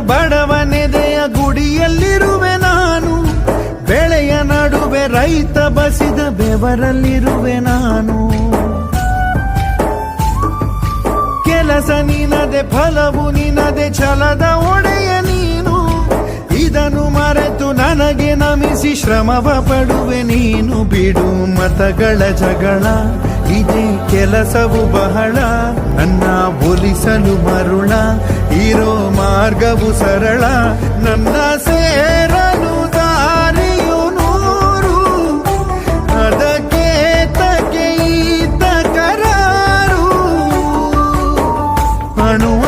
ಬಡವನೆದೆಯ ಗುಡಿಯಲ್ಲಿರುವೆ ನಾನು. ಬೆಳೆಯ ನಡುವೆ ರೈತ ಬಸಿದ ಬೆವರಲ್ಲಿರುವೆ ನಾನು. ಕೆಲಸ ನಿನದೆ ಫಲವು ನಿನದೆ ಛಲದ ನನಗೆ ನಮಿಸಿ ಶ್ರಮವ ಪಡುವೆ ನೀನು ಬಿಡು ಮತಗಳ ಜಗಳ. ಇದೆ ಕೆಲಸವು ಬಹಳ, ನನ್ನ ಒಲಿಸಲು ಮರುಳ. ಇರೋ ಮಾರ್ಗವು ಸರಳ, ನನ್ನ ಸೇರಲು ದಾರಿಯು ನೂರು. ಅದಕ್ಕೆ ತಗೆಯಿದ್ದ ಕರಾರು. ಅಣುವ